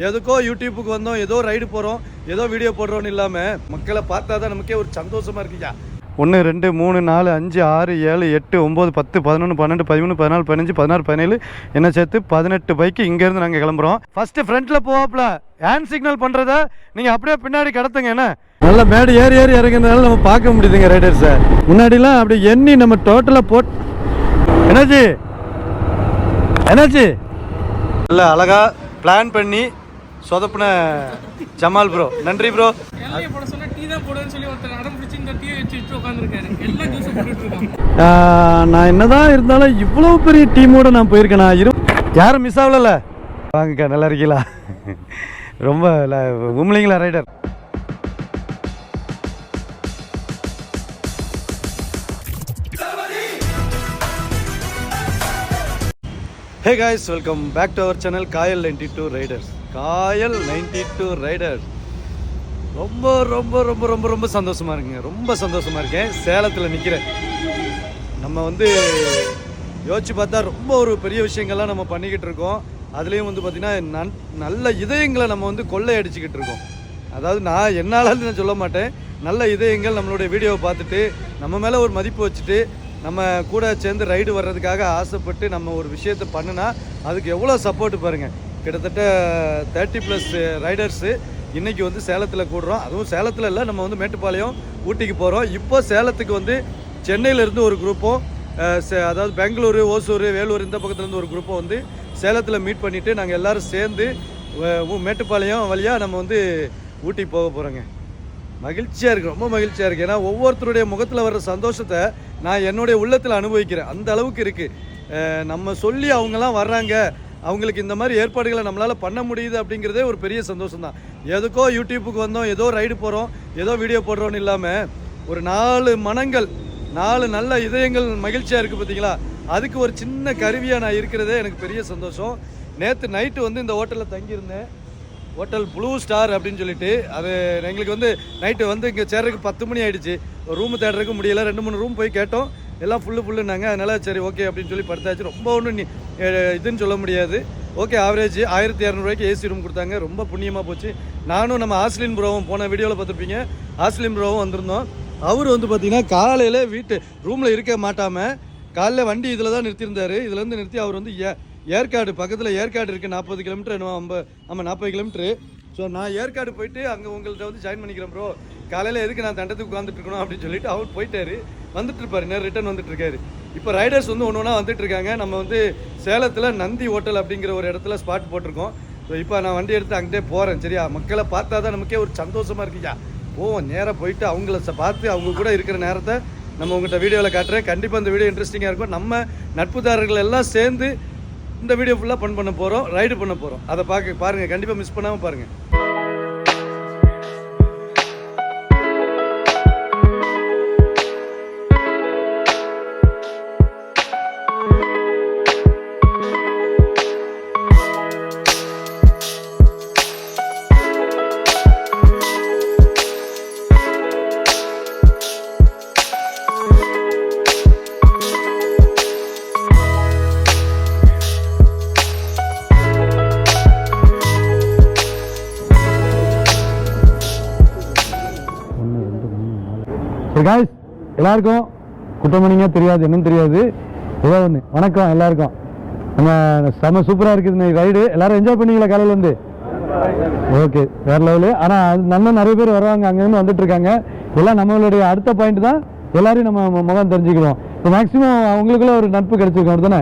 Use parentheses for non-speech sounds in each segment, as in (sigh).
எதுக்கோ யூடியூப்புக்கு வந்தோம் ஏதோ ரைடு போகிறோம் ஏதோ வீடியோ போடுறோம்னு இல்லாமல் மக்களை பார்த்தா தான் நமக்கே ஒரு சந்தோஷமா இருக்குயா ஒன்று ரெண்டு மூணு நாலு அஞ்சு ஆறு ஏழு எட்டு ஒம்பது பத்து பதினொன்று பன்னெண்டு பதிமூணு பதினாலு பதினஞ்சு பதினாறு பதினேழு என்ன சேர்த்து பதினெட்டு பைக்கு இங்கேருந்து நாங்கள் கிளம்புறோம். ஃபஸ்ட்டு ஃப்ரண்ட்டில் போவாப்ல. ஹேண்ட் சிக்னல் பண்ணுறத நீங்கள் அப்படியே பின்னாடி கடத்துங்க என்ன? நல்ல மேடு ஏறி ஏறி இறங்குறதுனால நம்ம பார்க்க முடியுதுங்க ரைடர்ஸை முன்னாடிலாம் அப்படி எண்ணி நம்ம டோட்டலாக போட் என்னாச்சு? என்னாச்சு? நல்ல அழகா பிளான் பண்ணி சொதப்புன ஜமால் ப்ரோ நன்றி ப்ரோ நான் என்னதான் இருந்தாலும் இவ்வளோ பெரிய டீமோட நான் போயிருக்கேன். நான் இரு யாரும் மிஸ் ஆகலல்ல? வாங்கக்கா நல்லா இருக்கீங்களா? ரொம்ப Umling La rider hey guys welcome back to our channel Kayal ninety two riders Kayal ninety two rider ரொம்ப ரொம்ப ரொம்ப ரொம்ப ரொம்ப சந்தோஷமாக இருக்குங்க. ரொம்ப சந்தோஷமாக இருக்கேன். சேலத்தில் நிற்கிறேன் நம்ம வந்து யோசிச்சு பார்த்தா ரொம்ப ஒரு பெரிய விஷயங்கள்லாம் நம்ம பண்ணிக்கிட்டு இருக்கோம். அதுலேயும் வந்து பார்த்திங்கன்னா நன் நல்ல இதயங்களை நம்ம வந்து கொள்ளையடிச்சிக்கிட்டு இருக்கோம். அதாவது நான் என்னால் நான் சொல்ல மாட்டேன். நல்ல இதயங்கள் நம்மளுடைய வீடியோவை பார்த்துட்டு நம்ம மேலே ஒரு மதிப்பு வச்சுட்டு நம்ம கூட சேர்ந்து ரைடு வர்றதுக்காக ஆசைப்பட்டு நம்ம ஒரு விஷயத்தை பண்ணுனா அதுக்கு எவ்வளோ சப்போர்ட் பாருங்கள் கிட்டத்தட்ட தேர்ட்டி ப்ளஸ் ரைடர்ஸு இன்றைக்கி வந்து சேலத்தில் கூடுறோம். அதுவும் சேலத்தில் இல்லை நம்ம வந்து மேட்டுப்பாளையம் ஊட்டிக்கு போகிறோம் இப்போ சேலத்துக்கு வந்து சென்னையிலேருந்து ஒரு குரூப்பும் சே- அதாவது பெங்களூரு ஓசூர் வேலூர் இந்த பக்கத்துலேருந்து ஒரு குரூப்பை வந்து சேலத்தில் மீட் பண்ணிவிட்டு நாங்கள் எல்லோரும் சேர்ந்து மேட்டுப்பாளையம் வழியாக நம்ம வந்து ஊட்டி போக போகிறோங்க மகிழ்ச்சியாக இருக்குது ரொம்ப மகிழ்ச்சியாக இருக்குது ஏன்னா ஒவ்வொருத்தருடைய முகத்தில் வர்ற சந்தோஷத்தை நான் என்னுடைய உள்ளத்தில் அனுபவிக்கிறேன். அந்த அளவுக்கு இருக்குது நம்ம சொல்லி அவங்கெல்லாம் வர்றாங்க. அவங்களுக்கு இந்த மாதிரி ஏற்பாடுகளை நம்மளால் பண்ண முடியுது அப்படிங்கிறதே ஒரு பெரிய சந்தோஷம் தான் எதுக்கோ யூடியூப்புக்கு வந்தோம் ஏதோ ரைடு போகிறோம் ஏதோ வீடியோ போடுறோன்னு இல்லாமல் ஒரு நாலு மனங்கள் நாலு நல்ல இதயங்கள் மகிழ்ச்சியாக இருக்குது பார்த்தீங்களா அதுக்கு ஒரு சின்ன கருவியாக நான் இருக்கிறதே எனக்கு பெரிய சந்தோஷம். நேற்று நைட்டு வந்து இந்த ஹோட்டலில் தங்கியிருந்தேன். ஹோட்டல் ப்ளூ ஸ்டார் அப்படின்னு சொல்லிட்டு அது எங்களுக்கு வந்து நைட்டு வந்து இங்கே சேர்றதுக்கு பத்து மணி ஆகிடுச்சு ரூமு தேடுறதுக்கு முடியல ரெண்டு மூணு ரூம் போய் கேட்டோம். எல்லாம் ஃபுல்லு ஃபுல்லுனாங்க அதனால் சரி ஓகே அப்படின்னு சொல்லி படுத்தாச்சு. ரொம்ப ஒன்றும் நீ இதுன்னு சொல்ல முடியாது. ஓகே ஆவரேஜ் ஆயிரத்தி இரநூறுவாய்க்கு ஏசி ரூம் கொடுத்தாங்க. ரொம்ப புண்ணியமாக போச்சு. நானும் நம்ம ஆஸ்லின் ப்ரோவும் போன வீடியோவில் பார்த்துருப்பீங்க. ஆஸ்லின் ப்ரோவும் வந்திருந்தோம். அவர் வந்து பார்த்தீங்கன்னா காலையில் வீட்டு ரூமில் இருக்க மாட்டாமல் காலைல வண்டி இதில் தான் நிறுத்தியிருந்தார். இதுலேருந்து நிறுத்தி அவர் வந்து ஏ ஏற்காடு பக்கத்தில் ஏற்காடு இருக்குது நாற்பது கிலோமீட்டர் என்னவோ ஐம்பது ஆமாம் நாற்பது கிலோமீட்ரு ஸோ நான் ஏற்காடு போயிட்டு அங்கே உங்கள்கிட்ட வந்து ஜாயின் பண்ணிக்கிறேன் ப்ரோ காலையில் எதுக்கு நான் தண்டத்துக்கு உட்காந்துட்டு இருக்கணும் அப்படின்னு சொல்லிட்டு அவர் போயிட்டாரு. வந்துட்டு இருப்பாரு நேரம் ரிட்டர்ன் வந்துட்டு இருக்காரு. இப்போ ரைடர்ஸ் வந்து ஒன்று ஒன்றா வந்துட்டு இருக்காங்க. நம்ம வந்து சேலத்தில் நந்தி ஹோட்டல் அப்படிங்கிற ஒரு இடத்துல ஸ்பாட் போட்டிருக்கோம். ஸோ இப்போ நான் வண்டி எடுத்து அங்கிட்டே போகிறேன் சரியா? மக்களை பார்த்தா தான் நமக்கே ஒரு சந்தோஷமாக இருக்குயா போவோம் நேராக போயிட்டு அவங்கள பார்த்து அவங்க கூட இருக்கிற நேரத்தை நம்ம உங்கள்கிட்ட வீடியோவில் காட்டுறேன். கண்டிப்பாக இந்த வீடியோ இன்ட்ரெஸ்டிங்காக இருக்கும். நம்ம நட்புதாரர்கள் எல்லாம் சேர்ந்து இந்த வீடியோ ஃபுல்லாக ஃபன் பண்ண போகிறோம் ரைடு பண்ண போகிறோம் அதை பார்க்க பாருங்கள் கண்டிப்பாக மிஸ் பண்ணாமல் பாருங்கள் காய்ஸ் எல்லாருக்கும் குற்றமணிங்க தெரியாது என்னன்னு தெரியாது. ஏதோ ஒன்று வணக்கம் எல்லாருக்கும். நம்ம செம சூப்பராக இருக்குது இன்னைக்கு ரைடு எல்லாரும் என்ஜாய் பண்ணீங்களா காலையில் வந்து ஓகே வேற லெவலு ஆனால் அது நல்லா நிறைய பேர் வருவாங்க அங்கேருந்து வந்துட்டு இருக்காங்க. எல்லாம் நம்மளுடைய அடுத்த பாயிண்ட் தான். எல்லாரையும் நம்ம முகம் தெரிஞ்சுக்கிறோம் இப்போ மேக்ஸிமம் அவங்களுக்குள்ள ஒரு நட்பு கிடைச்சிருக்கோம் தானே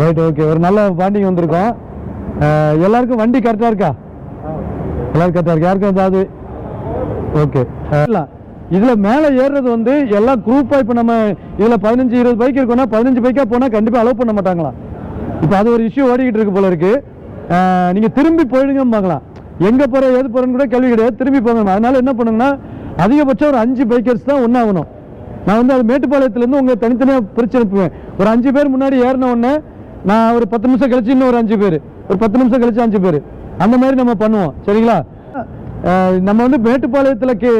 ரைட் ஓகே ஒரு நல்ல பாண்டிங் வந்திருக்கோம். எல்லாருக்கும் வண்டி கரெக்டாக இருக்கா? எல்லாரும் கரெக்டாக இருக்கு? யாருக்கும் ஏதாவது? ஓகே இல்லை இதில் மேலே ஏறுறது வந்து எல்லாம் குரூப்பாக இப்போ நம்ம இதில் பதினஞ்சு இருபது பைக் இருக்கும்னா பதினஞ்சு பைக்காக போனால் கண்டிப்பாக அலோவ் பண்ண மாட்டாங்களா? இப்போ அது ஒரு இஷ்யூ ஓடிக்கிட்டு இருக்கு போல இருக்கு. நீங்கள் திரும்பி போயிடுங்க எங்கே போகிற எது போகிறேன்னு கூட கேள்வி கிடையாது. திரும்பி போங்க அதனால என்ன பண்ணுங்கன்னா அதிகபட்சம் ஒரு அஞ்சு பைக்கர்ஸ் தான் ஒன்றாகணும் நான் வந்து அது மேட்டுப்பாளையத்துலேருந்து உங்களை தனித்தனியாக பிரிச்சு அனுப்புவேன். ஒரு அஞ்சு பேர் முன்னாடி ஏறின உடனே நான் ஒரு பத்து நிமிஷம் கழிச்சு இன்னும் ஒரு அஞ்சு பேர். ஒரு பத்து நிமிஷம் கழிச்சு அஞ்சு பேர். அந்த மாதிரி நம்ம பண்ணுவோம். சரிங்களா? நம்ம வந்து மேட்டுப்பாளையத்தில் கே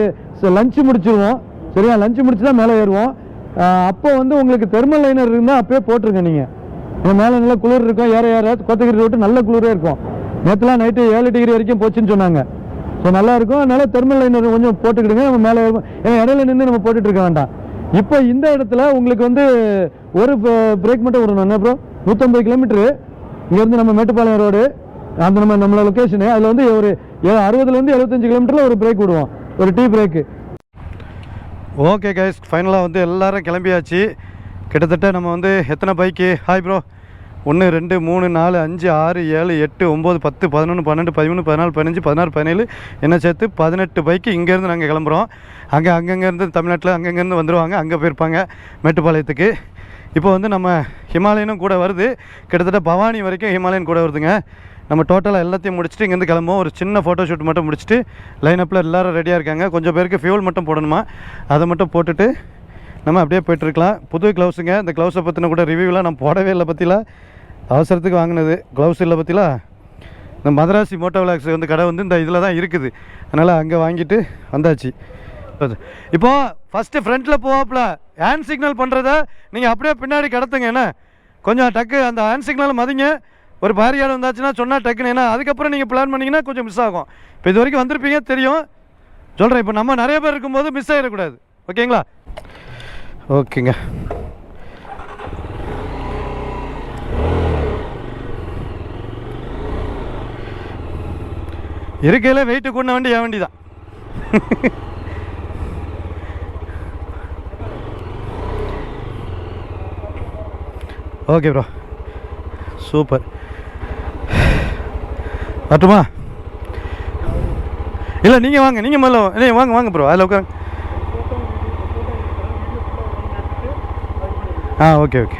லஞ்சு முடிச்சிருவோம். சரியா? லஞ்சு முடிச்சு தான் மேலே ஏறுவோம். அப்போ வந்து உங்களுக்கு தெர்மல் லைனர் இருந்தால் அப்பயே போட்டிருங்க நீங்கள் மேலே நல்லா குளிர் இருக்கும். ஏற ஏற கோத்தகிரி ரோட்டு நல்ல குளிரே இருக்கும். நேற்றுலாம் நைட்டு ஏழு டிகிரி வரைக்கும் போச்சுன்னு சொன்னாங்க. ஸோ நல்லா இருக்கும். அதனால தெர்மல் லைனர் கொஞ்சம் போட்டுக்கிடுங்க. நம்ம மேலே ஏறுவோம். ஏன்னா இடையில நின்று நம்ம போட்டுட்டு இருக்க வேண்டாம். இப்போ இந்த இடத்துல உங்களுக்கு வந்து ஒரு பிரேக் மட்டும் விடணும். என்ன அப்புறம் நூற்றம்பது கிலோமீட்டரு இங்கேருந்து நம்ம மேட்டுப்பாளையம் ரோடு அந்த நம்ம நம்மளோட லொக்கேஷனு அதில் வந்து ஒரு அறுபதுலேருந்து எழுபத்தஞ்சு கிலோமீட்டரில் ஒரு பிரேக் விடுவோம். ஒரு டீ பிரேக்கு ஓகே கைஸ் ஃபைனலாக வந்து எல்லோரும் கிளம்பியாச்சு. கிட்டத்தட்ட நம்ம வந்து எத்தனை பைக்கு ஹாய் ப்ரோ ஒன்று ரெண்டு மூணு நாலு அஞ்சு ஆறு ஏழு எட்டு ஒம்பது பத்து பதினொன்று பன்னெண்டு பதிமூணு பதினாலு பதினஞ்சு பதினாறு பதினேழு என்ன சேர்த்து பதினெட்டு பைக்கு இங்கேருந்து நாங்கள் கிளம்புறோம். அங்கே அங்கங்கேருந்து தமிழ்நாட்டில் அங்கங்கேருந்து வந்துடுவாங்க அங்கே போயிருப்பாங்க மேட்டுப்பாளையத்துக்கு. இப்போ வந்து நம்ம ஹிமாலயனும் கூட வருது. கிட்டத்தட்ட பவானி வரைக்கும் ஹிமாலயன் கூட வருதுங்க. நம்ம டோட்டலாக எல்லாத்தையும் முடிச்சுட்டு இங்கேருந்து கிளம்புவோம். ஒரு சின்ன ஃபோட்டோ ஷூட் மட்டும் முடிச்சுட்டு லைனப்பில் எல்லாரும் ரெடியாக இருக்காங்க. கொஞ்சம் பேருக்கு ஃபியூல் மட்டும் போடணுமா? அதை மட்டும் போட்டுட்டு நம்ம அப்படியே போயிட்டுருக்கலாம் புது க்ளவுஸுங்க இந்த க்ளவுஸை பற்றின கூட ரிவ்யூலாம் நான் போடவே இல்லை பற்றிலாம் அவசரத்துக்கு வாங்கினது. க்ளவுஸ் இல்லை பற்றிலாம் இந்த மதராசி மோட்டோ விளாக்ஸ் வந்து கடை வந்து இந்த இதில் தான் இருக்குது. அதனால் அங்கே வாங்கிட்டு வந்தாச்சு. இப்போ ஃபஸ்ட்டு ஃப்ரண்ட்டில் போவாப்புல. ஹேண்ட் சிக்னல் பண்ணுறத நீங்கள் அப்படியே பின்னாடி கடத்துங்க. என்ன? கொஞ்சம் டக்கு அந்த ஹேண்ட் சிக்னல் மதிங்க. ஒரு பாரியாடு வந்தாச்சுன்னா சொன்னால் டக்குன்னு. ஏன்னா அதுக்கப்புறம் நீங்கள் பிளான் பண்ணிங்கன்னா கொஞ்சம் மிஸ் ஆகும். இப்போ இது வரைக்கும் வந்திருப்பீங்க தெரியும். சொல்கிறேன் இப்போ நம்ம நிறைய பேர் இருக்கும்போது மிஸ் ஆகிடக்கூடாது ஓகேங்களா? ஓகேங்க. இருக்கையில் வெயிட்டு கூடின வண்டி என் வண்டி தான் ஓகே ப்ரோ சூப்பர். வரட்டுமா? இல்லை நீங்கள் வாங்க நீங்கள் முதல்ல இல்லை வாங்க வாங்க ப்ரோ அதில் உட்காருங்க. ஆ ஓகே ஓகே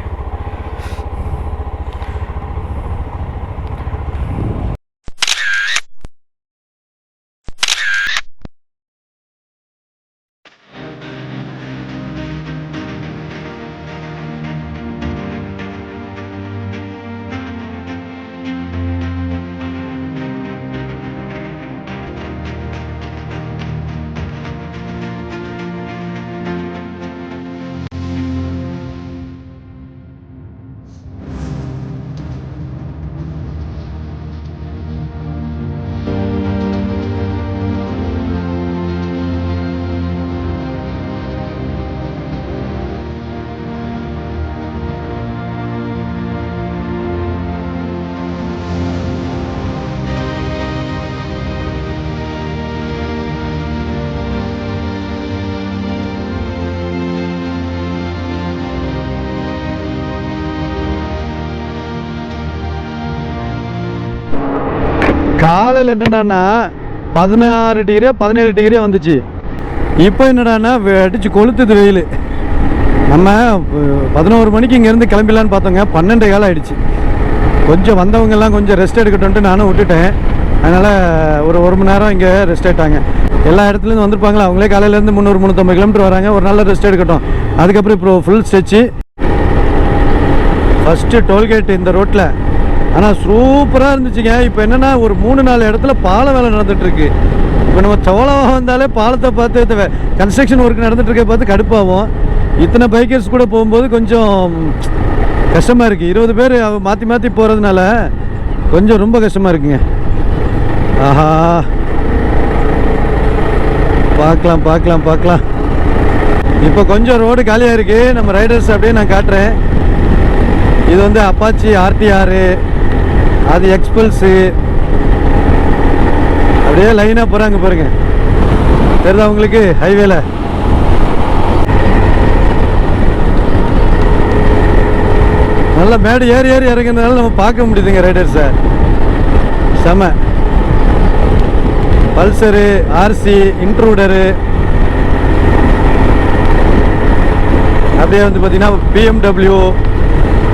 காலையில் என்னடான்னா பதினாறு டிகிரியா பதினேழு டிகிரியா வந்துச்சு. இப்போ என்னடான்னா அடிச்சு கொளுத்துது வெயில். நம்ம பதினோரு மணிக்கு இங்கேருந்து கிளம்பிடலான்னு பார்த்தோங்க. பன்னெண்டு காலம் ஆயிடுச்சு. கொஞ்சம் வந்தவங்கெல்லாம் கொஞ்சம் ரெஸ்ட் எடுக்கட்டும்ட்டு நானும் விட்டுட்டேன். அதனால் ஒரு ஒரு மணி நேரம் இங்கே ரெஸ்ட் எடுத்தாங்க. எல்லா இடத்துலேருந்து வந்திருப்பாங்களா? அவங்களே காலையிலேருந்து முந்நூறு முந்நூற்றம்பது கிலோமீட்டர் வராங்க. ஒரு நாள் ரெஸ்ட் எடுக்கட்டும். அதுக்கப்புறம் இப்போ ஃபுல் ஸ்ட்ரெச்சு ஃபஸ்ட்டு டோல்கேட் இந்த ரோட்டில் ஆனால் சூப்பராக இருந்துச்சுங்க. இப்போ என்னென்னா ஒரு மூணு நாலு இடத்துல பாலம் வேலை நடந்துகிட்ருக்கு இப்போ நம்ம சோளமாக வந்தாலே பாலத்தை பார்த்து கன்ஸ்ட்ரக்ஷன் ஒர்க் நடந்துகிட்ருக்க இருக்க பார்த்து கடுப்பாகும். இத்தனை பைக்கர்ஸ் கூட போகும்போது கொஞ்சம் கஷ்டமாக இருக்குது இருபது பேர் மாற்றி மாற்றி போகிறதுனால கொஞ்சம் ரொம்ப கஷ்டமாக இருக்குங்க. ஆஹா. பார்க்கலாம் பார்க்கலாம் பார்க்கலாம். இப்போ கொஞ்சம் ரோடு காலியாக இருக்குது நம்ம ரைடர்ஸ் அப்படியே நான் காட்டுறேன். இது வந்து அப்பாச்சி ஆர்டிஆர் அது எக்ஸ்பல்ஸு அப்படியே லைனாக போகிறாங்க பாருங்க. தெரியுதா உங்களுக்கு? ஹைவேல நல்ல மேடு ஏறி ஏறி இறங்குறதுனால நம்ம பார்க்க முடியுதுங்க ரைடர்ஸை செம. பல்சரு ஆர்சி இன்ட்ரூடரு அப்படியே வந்து பார்த்தீங்கன்னா பிஎம்டபிள்யூ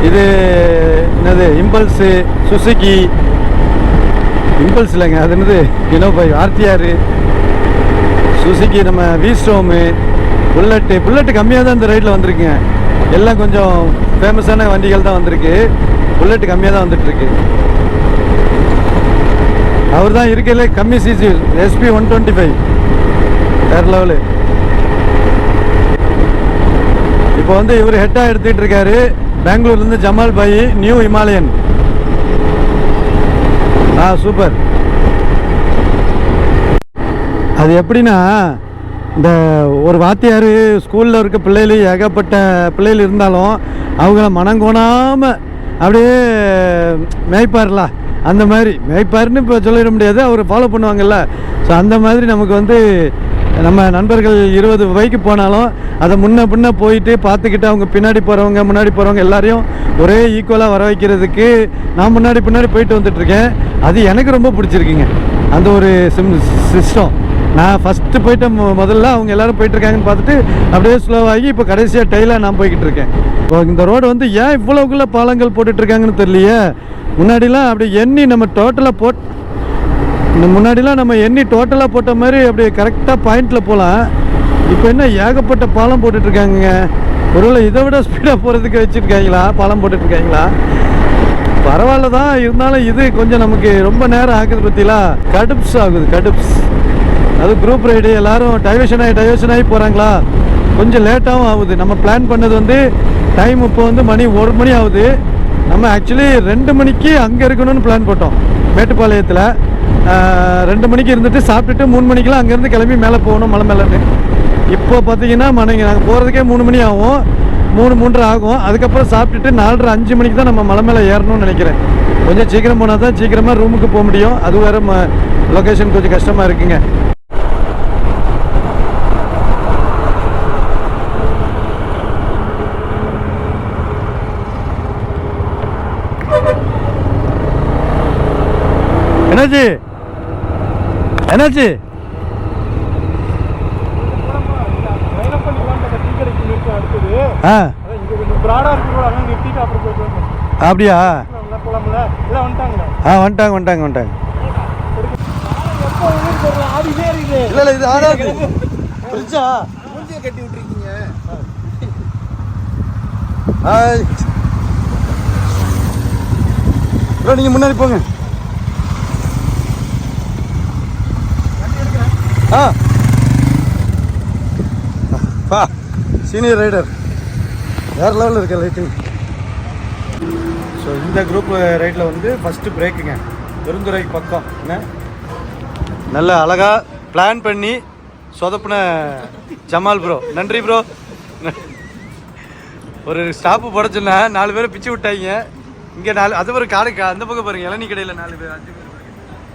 இது என்னது இம்பல்ஸு சுசுகி. இம்பல்ஸ் இல்லைங்க அது என்னது இனோபை ஆர்டிஆர். சுசுகி நம்ம விஸ்டோமு புல்லட்டு புல்லட்டு கம்மியாக தான் இந்த ரைடில் வந்திருக்குங்க. எல்லாம் கொஞ்சம் ஃபேமஸான வண்டிகள் தான் வந்திருக்கு. புல்லட்டு கம்மியாக தான் வந்துட்டுருக்கு. அவர் தான் இருக்கையிலே கம்மி CC SP one twenty five வேறு லெவலு இப்போ வந்து இவர் ஹெட்டாக எடுத்துக்கிட்டு இருக்காரு. பெங்களூர்லேருந்து ஜமால் பாய் நியூ ஹிமாலயன். ஆ சூப்பர். அது எப்படின்னா இந்த ஒரு வாத்தியார் ஸ்கூலில் இருக்க பிள்ளைகள் ஏகப்பட்ட பிள்ளைகள் இருந்தாலும் அவங்கள மனங்கோணாமல் அப்படியே மேய்ப்பார்ல. அந்த மாதிரி மேய்ப்பாருன்னு இப்போ சொல்லிட முடியாது அவர் ஃபாலோ பண்ணுவாங்கல்ல. ஸோ அந்த மாதிரி நமக்கு வந்து நம்ம நண்பர்கள் இருபது பைக்கு போனாலும் அதை முன்ன பின்ன போயிட்டு பார்த்துக்கிட்டு அவங்க பின்னாடி போகிறவங்க முன்னாடி போகிறவங்க எல்லாரையும் ஒரே ஈக்குவலாக வர வைக்கிறதுக்கு நான் முன்னாடி பின்னாடி போயிட்டு வந்துட்டுருக்கேன். அது எனக்கு ரொம்ப பிடிச்சிருக்குங்க. அந்த ஒரு சிம் சிஸ்டம் நான் ஃபஸ்ட்டு போயிட்ட மு- முதல்ல அவங்க எல்லாரும் போயிட்டுருக்காங்கன்னு பார்த்துட்டு அப்படியே ஸ்லோவாகி இப்போ கடைசியாக டெய்லாக நான் போய்கிட்டு இருக்கேன் இப்போ இந்த ரோடு வந்து ஏன் இவ்வளோக்குள்ளே பாலங்கள் போட்டுட்ருக்காங்கன்னு தெரியலையே. முன்னாடிலாம் அப்படி எண்ணி நம்ம டோட்டலாக போட் இந்த முன்னாடிலாம் நம்ம எண்ணி டோட்டலாக போட்ட மாதிரி அப்படியே கரெக்டாக பாயிண்டில் போகலாம் இப்போ என்ன ஏகப்பட்ட பாலம் போட்டுட்ருக்காங்க இருக்காங்கங்க ஒருவேளை இதை விட ஸ்பீடாக போகிறதுக்கு வச்சுருக்காங்களா? பாலம் போட்டுட்ருக்காங்களா? பரவாயில்ல தான். இருந்தாலும் இது கொஞ்சம் நமக்கு ரொம்ப நேரம் ஆகுது பற்றிலாம் கடுப்ஸ் ஆகுது கடுப்ஸ். அது குரூப் ரைடு எல்லோரும் டைவர்ஷன் ஆகி டைவர்ஷன் ஆகி போகிறாங்களா கொஞ்சம் லேட்டாகவும் ஆகுது. நம்ம பிளான் பண்ணது வந்து டைம் இப்போ வந்து மணி ஒரு மணி ஆகுது. நம்ம ஆக்சுவலி ரெண்டு மணிக்கு அங்கே இருக்கணும்னு பிளான் போட்டோம். மேட்டுப்பாளையத்தில். ரெண்டு மணிக்கு இருந்துட்டு சாப்பிட்டுட்டு மூணு மணிக்கெலாம் அங்கேருந்து கிளம்பி மேலே போகணும் மலை மேலேன்னு. இப்போ பார்த்தீங்கன்னா மணி நாங்கள் போகிறதுக்கே மூணு மணி ஆகும். மூணு மூன்றரை ஆகும். அதுக்கப்புறம் சாப்பிட்டுட்டு நாலரை அஞ்சு மணிக்கு தான் நம்ம மலை மேலே ஏறணும்னு நினைக்கிறேன். கொஞ்சம் சீக்கிரம் போனால் தான் சீக்கிரமாக ரூமுக்கு போக முடியும். அது வேறு லொக்கேஷன் கொஞ்சம் கஷ்டமாக இருக்குங்க. என்னாச்சு என்னாச்சு ஆ. அப்படியா? ஆ வந்துட்டாங்க வந்துட்டாங்க வந்துட்டாங்க. இல்ல இல்ல இது ஆடாது. ஃப்ரிட்ஜா கட்டி விட்டுருக்கீங்க ஹாய் ப்ரோ நீங்கள் முன்னாடி போங்க. ஆ. பா சீனியர் ரைடர் வேற லெவலில் இருக்க லைட்டிங் ஸோ இந்த குரூப் ரைடில் வந்து ஃபஸ்ட்டு பிரேக்குங்க பெருந்துறை பக்கம். என்ன? நல்ல அழகா பிளான் பண்ணி சொதப்புன ஜமால் ப்ரோ நன்றி ப்ரோ ஒரு ஸ்டாப்பு போட சொன்னா நாலு பேரை பிச்சு விட்டாங்க. இங்கே நாலு அது ஒரு காடு அந்த பக்கம் பாருங்க இளநீ கடையில் நாலு பேர் அஞ்சு பேர்.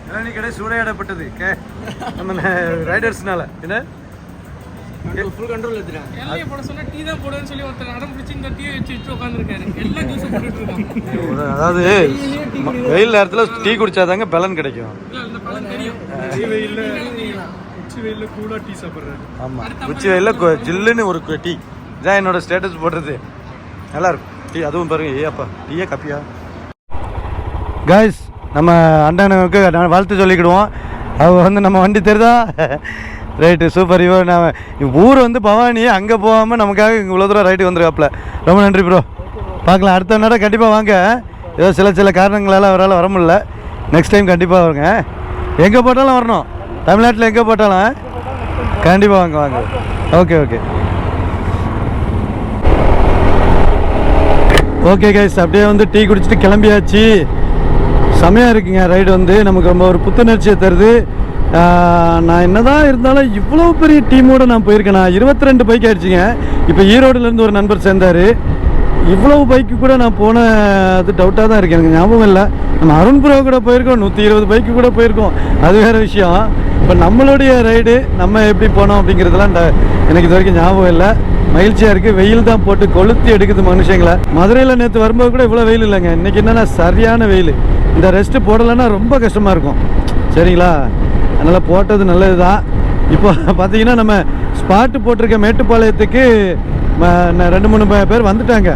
இளநீ கடை சூறையாடப்பட்டது. கே நம்ம ரைடர்ஸ்னால. என்ன? ஃபுல் கண்ட்ரோல் எடுத்துட்டாங்க. எல்லையை போட சொன்னா டீ தான் போடுவேன்னு சொல்லி ஒருத்தர் அடம் பிடிச்சி இந்த டீயை வச்சு வச்சு உட்காந்துருக்காரு எல்லா ஜூஸும் போட்டுட்டு இருக்கான் ஒரு- அதாவது வெயில் நேரத்தில் டீ குடிச்சாதாங்க பலன் கிடைக்கும். இல்ல இந்த பழம் தெரியும். உச்சி வெயில கூலா டீ சாப்பிடுறாரு. ஆமாம் உச்சி வெயிலில் ஜில்லுன்னு ஒரு டீ. இதான் என்னோட ஸ்டேட்டஸ் போடுறது. நல்லா இருக்கும். டீ அதுவும் பாருங்க ஏ அப்பா. டீயே காப்பியா? காய்ஸ் நம்ம அண்ணனுக்கு நான் வாழ்த்து சொல்லிக்கிடுவோம். அவள் வந்து நம்ம வண்டி தெரிதா? Right super. இவன் நான் ஊர் வந்து பவானி அங்கே போகாமல் நமக்காக இங்கே இவ்வளோ தூரம் ரைட்டு வந்துருக்காப்புல ரொம்ப நன்றி ப்ரோ பார்க்கலாம். அடுத்த நேரம் கண்டிப்பாக வாங்க. ஏதோ சில சில காரணங்களால் அவரால் வர முடியல. நெக்ஸ்ட் டைம் கண்டிப்பாக வருங்க. எங்கே போட்டாலும் வரணும். தமிழ்நாட்டில் எங்கே போட்டாலும் கண்டிப்பாக வாங்க வாங்க. ஓகே ஓகே ஓகே கைஸ் அப்படியே வந்து டீ குடிச்சிட்டு கிளம்பியாச்சு. செமையாக இருக்குங்க. ரைடு வந்து நமக்கு ரொம்ப ஒரு புத்துணர்ச்சியை தருது. நான் என்னதான் இருந்தாலும் இவ்வளோ பெரிய டீமோட நான் போயிருக்கேன். நான் இருபத்தி ரெண்டு பைக் ஆயிடுச்சுங்க இப்போ ஈரோடுலேருந்து ஒரு நண்பர் சேர்ந்தார். இவ்வளவு பைக்கு கூட நான் போன அது டவுட்டாக தான் இருக்கேன் எனக்கு ஞாபகம் இல்லை. நம்ம அருண் கூட போயிருக்கோம். நூற்றி இருபது பைக்கு கூட போயிருக்கோம். அது வேறு விஷயம். இப்போ நம்மளுடைய ரைடு நம்ம எப்படி போனோம் அப்படிங்கிறதுலாம் ட- எனக்கு இது வரைக்கும் ஞாபகம் இல்லை. மகிழ்ச்சியாக இருக்குது வெயில் தான் போட்டு கொளுத்தி எடுக்குது மனுஷங்களை. மதுரையில் நேற்று வரும்போது கூட இவ்வளோ வெயில் இல்லைங்க. இன்றைக்கி என்னென்னா சரியான வெயில். இந்த ரெஸ்ட்டு போடலைன்னா ரொம்ப கஷ்டமாக இருக்கும். சரிங்களா? அதனால் போட்டது நல்லது தான் இப்போ பார்த்தீங்கன்னா நம்ம ஸ்பாட்டு போட்டிருக்க மேட்டுப்பாளையத்துக்கு ரெண்டு மூணு பேர் வந்துட்டாங்க.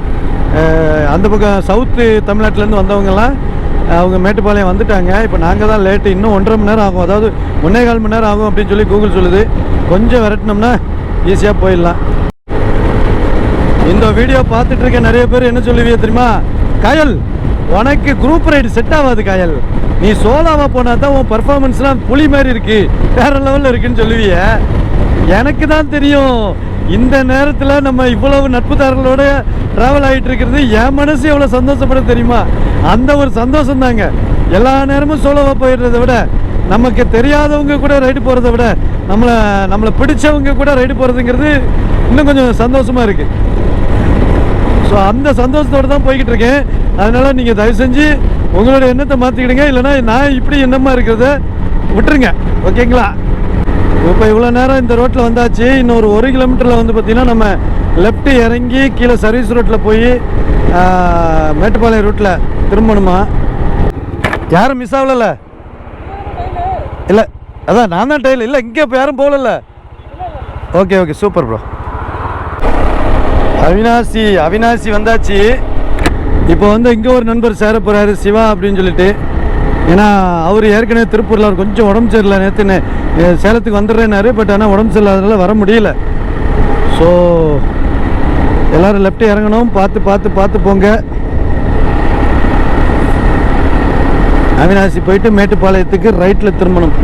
அந்த பக்கம் சவுத்து தமிழ்நாட்டிலேருந்து வந்தவங்கெல்லாம் அவங்க மேட்டுப்பாளையம் வந்துட்டாங்க. இப்போ நாங்கள் தான் லேட்டு இன்னும் ஒன்றரை மணி நேரம் ஆகும். அதாவது ஒன்றே கால் மணி நேரம் ஆகும் அப்படின்னு சொல்லி கூகுள் சொல்லுது. கொஞ்சம் விரட்டினோம்னா ஈஸியாக போயிடலாம். இந்த வீடியோ பார்த்துட்டு இருக்க நிறைய பேர் என்ன சொல்லுவீங்க தெரியுமா? காயல்! உனக்கு குரூப் ரைடு செட் ஆகாது காயல். நீ சோலாவா போனா தான் உன் பர்ஃபார்மன்ஸ்லாம் புலி மாதிரி இருக்கு. வேற லெவலில் இருக்குன்னு சொல்லுவிய. எனக்கு தான் தெரியும். இந்த நேரத்தில் நம்ம இவ்வளவு நட்புதாரர்களோட ட்ராவல் ஆகிட்டு இருக்கிறது என் மனசு எவ்வளோ சந்தோஷப்பட தெரியுமா? அந்த ஒரு சந்தோஷம் தாங்க எல்லா நேரமும் சோலோவாக போயிடுறத விட நமக்கு தெரியாதவங்க கூட ரைடு போகிறத விட நம்மளை நம்மளை பிடிச்சவங்க கூட ரைடு போகிறதுங்கிறது இன்னும் கொஞ்சம் சந்தோஷமாக இருக்குது ஸோ அந்த சந்தோஷத்தோடு தான் போய்கிட்டு இருக்கேன். அதனால் நீங்கள் தயவு செஞ்சு உங்களோட எண்ணத்தை மாற்றிக்கிடுங்க இல்லைன்னா நான் இப்படி எண்ணமாக இருக்கிறத விட்டுருங்க. ஓகேங்களா? இப்போ இவ்வளோ நேரம் இந்த ரோட்டில் வந்தாச்சு. இன்னும் ஒரு ஒரு கிலோமீட்டரில் வந்து பார்த்திங்கன்னா நம்ம லெஃப்ட் இறங்கி கீழே சர்வீஸ் ரோட்டில் போய் மேட்டுப்பாளையம் ரூட்டில் திரும்பணுமா? யாரும் மிஸ் ஆகலல்ல? இல்லை அதான் நான் தான் டைல் இல்லை இங்கே இப்போ யாரும் போகலல்ல? Okay okay. Super bro Avinashi Avinashi வந்தாச்சு. இப்போ வந்து இங்கே ஒரு நண்பர் சேர போகிறாரு சிவா அப்படின்னு சொல்லிட்டு. ஏன்னா அவர் ஏற்கனவே திருப்பூரில் அவர் கொஞ்சம் உடம்பு சரியில்லை நேற்று சேலத்துக்கு வந்துடுறேனாரு பட் ஆனால் உடம்பு சரியில்லாதனால வர முடியல. ஸோ எல்லோரும் லெஃப்ட் இறங்கணும் பார்த்து பார்த்து பார்த்து போங்க. அவினாசி போயிட்டு மேட்டுப்பாளையத்துக்கு ரைட்டில் திரும்பணும்.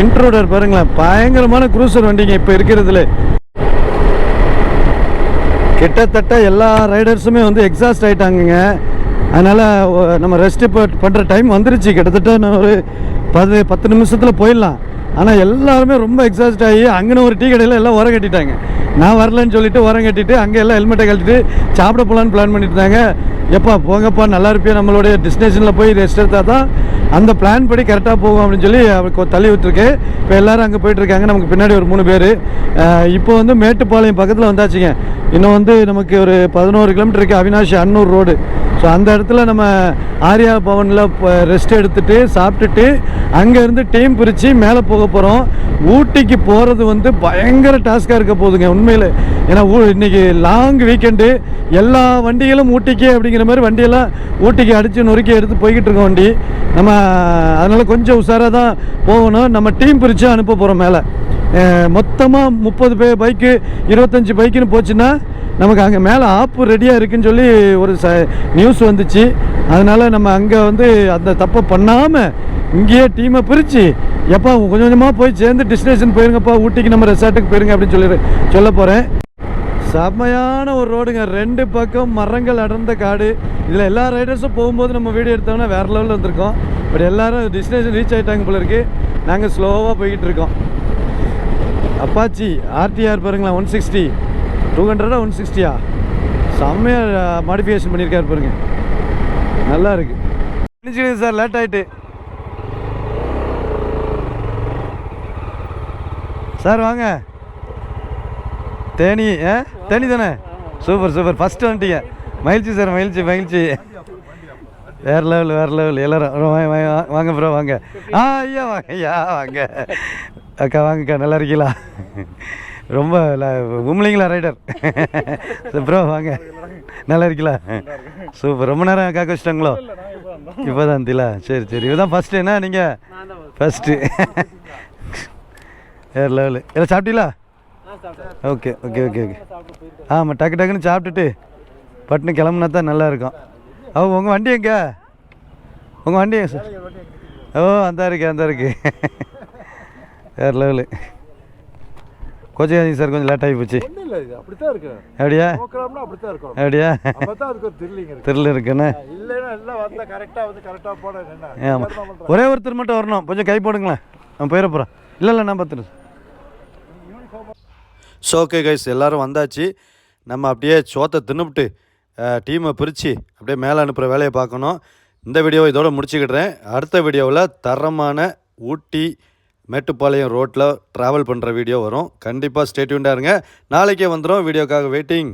இன்ட்ரோடர் பாருங்களேன். பயங்கரமான குரூசர் வண்டிங்க இப்போ இருக்கிறதுல. கிட்டத்தட்ட எல்லா ரைடர்ஸுமே வந்து எக்ஸாஸ்ட் ஆகிட்டாங்கங்க அதனால் நம்ம ரெஸ்ட் இப்போ பண்ணுற டைம் வந்துருச்சு. கிட்டத்தட்ட நான் ஒரு பது பத்து நிமிஷத்தில் போயிடலாம். ஆனால் எல்லாருமே ரொம்ப எக்ஸாஸ்ட் ஆகி அங்கே ஒரு டீ கடையில் எல்லாம் உர கட்டிட்டாங்க. நான் வரலன்னு சொல்லிட்டு உரம் கட்டிட்டு அங்கே எல்லாம் ஹெல்மெட்டை கட்டிட்டு சாப்பிட போகலான்னு பிளான் பண்ணிட்டு இருந்தாங்க எப்பா போங்கப்பா நல்லா இருப்பியா நம்மளுடைய டெஸ்டினேஷனில் போய் ரெஸ்ட் எடுத்தால் தான் அந்த பிளான் படி கரெக்டாக போகும் அப்படின்னு சொல்லி அவருக்கு தள்ளி விட்டுருக்கேன் இப்போ எல்லோரும் அங்கே போயிட்டுருக்காங்க. நமக்கு பின்னாடி ஒரு மூணு பேர். இப்போ வந்து மேட்டுப்பாளையம் பக்கத்தில் வந்தாச்சுங்க. இன்னும் வந்து நமக்கு ஒரு பதினோரு கிலோமீட்டருக்கு அவினாஷி அன்னூர் ரோடு ஸோ அந்த இடத்துல நம்ம ஆர்யா பவனில் ரெஸ்ட் எடுத்துட்டு சாப்பிட்டுட்டு அங்கேருந்து டீம் பிரித்து மேலே போக போகிறோம் ஊட்டிக்கு போகிறது வந்து பயங்கர டாஸ்காக இருக்க போகுதுங்க உண்மையில். ஏன்னா ஊ இன்றைக்கி லாங் வீக்கெண்டு எல்லா வண்டிகளும் ஊட்டிக்கு அப்படிங்கிற மாதிரி வண்டியெல்லாம் ஊட்டிக்கு அடித்து நொறுக்கி எடுத்து போய்கிட்டு இருக்கோம் வண்டி. நம்ம அதனால் கொஞ்சம் உஷாராக தான் போகணும். நம்ம டீம் பிரித்து அனுப்ப போகிறோம் மேலே. மொத்தமாக முப்பது பே பைக்கு இருபத்தஞ்சி பைக்குன்னு போச்சுன்னா நமக்கு அங்கே மேலே ஆப்பு ரெடியாக இருக்குன்னு சொல்லி ஒரு ச நியூஸ் வந்துச்சு. அதனால் நம்ம அங்கே வந்து அந்த தப்பை பண்ணாமல் இங்கேயே டீமை பிரித்து எப்போ கொஞ்சம் கொஞ்சமாக போய் சேர்ந்து டெஸ்டினேஷன் போயிருங்கப்பா ஊட்டிக்கு நம்ம ரெசார்ட்டுக்கு போயிருங்க அப்படின்னு சொல்லி சொல்ல போகிறேன் செம்மையான ஒரு ரோடுங்க ரெண்டு பக்கம் மரங்கள் அடர்ந்த காடு. இதில் எல்லா ரைடர்ஸும் போகும்போது நம்ம வீடியோ எடுத்தோம்னா வேறு லெவலில் வந்திருக்கோம். பட் எல்லாரும் டெஸ்டினேஷன் ரீச் ஆகிட்டாங்க போல இருக்கு. நாங்கள் ஸ்லோவாக போய்கிட்டு இருக்கோம். அப்பாச்சி ஆர்டிஆர் பாருங்களேன் ஒன் சிக்ஸ்டி டூ ஹண்ட்ரடா ஒன் சிக்ஸ்டியா செம்மையாக மாடிஃபிகேஷன் பண்ணியிருக்காரு பாருங்க. நல்லா இருக்கு. மன்னிச்சுக்கோங்க சார் லேட் ஆகிட்டு சார் வாங்க. தேனி ஆ தேனி தானே? Super super. ஃபஸ்ட்டு வந்துட்டீங்க. மகிழ்ச்சி சார் மகிழ்ச்சி மகிழ்ச்சி. வேற லெவல் வேற லெவல் எல்லாரும் வாங்க, வாங்க, வாங்க ப்ரோ வாங்க. ஆ ஐயா வாங்க ஐயா வாங்க. அக்கா வாங்கக்கா நல்லா இருக்கீங்களா? ரொம்ப உம்லிங்களா ரைடர்? (laughs) ப்ரோ வாங்க. நல்லா இருக்கீங்களா சூப்பர். ரொம்ப நேரம் காக்க வச்சிட்டாங்களோ? இப்போ தான் இருந்தீங்களா சரி சரி. இதுதான் ஃபஸ்ட்டு என்ன நீங்கள் ஃபஸ்ட்டு வேறு லெவலு எல்லாம் சாப்பிட்டீங்களா? ஓகே ஓகே ஓகே ஓகே ஆமாம் டக்கு டக்குன்னு சாப்பிட்டுட்டு பட்டுன்னு கிளம்புனா தான் நல்லா இருக்கும் ஓ உங்கள் வண்டி எங்க? உங்கள் வண்டி சார் ஓ அந்த இருக்கு அந்த இருக்கு (laughs) வேறு லெவலு கோச்சிக்காதீங்க சார் கொஞ்சம் லேட் ஆகி போச்சு. இல்லை இது அப்படித்தான் இருக்கு அப்படியா? நோக்கலாம்னா அப்படித்தான் இருக்கும் அப்படியா? அப்பதான் அதுக்கு ஒரு த்ரில்லிங் இருக்கு. தெரியல இருக்குண்ணே இல்லைன்னா எல்லாம் வந்தா கரெக்டாக வந்து கரெக்டாக போட என்ன? ஆமாம் ஒரே ஒருத்தர் மட்டும் வரணும். கொஞ்சம் கை போடுங்களேன். நான் போயிட போகிறேன் இல்லை இல்லை நான் பார்த்துட்டு ஸோ ஓகே கைஸ் எல்லோரும் வந்தாச்சு. நம்ம அப்படியே சோத்தை தின்னுபிட்டு டீமை பிரித்து அப்படியே மேலே அனுப்புகிற வேலையை பார்க்கணும். இந்த வீடியோவை இதோட முடிச்சுக்கிடுறேன். அடுத்த வீடியோவில் தரமான ஊட்டி மேட்டுப்பாளையம் ரோட்டில் ட்ராவல் பண்ணுற வீடியோ வரும். கண்டிப்பாக ஸ்டேட்யூண்டாக இருங்க. நாளைக்கே வந்துடும் வீடியோக்காக வெயிட்டிங்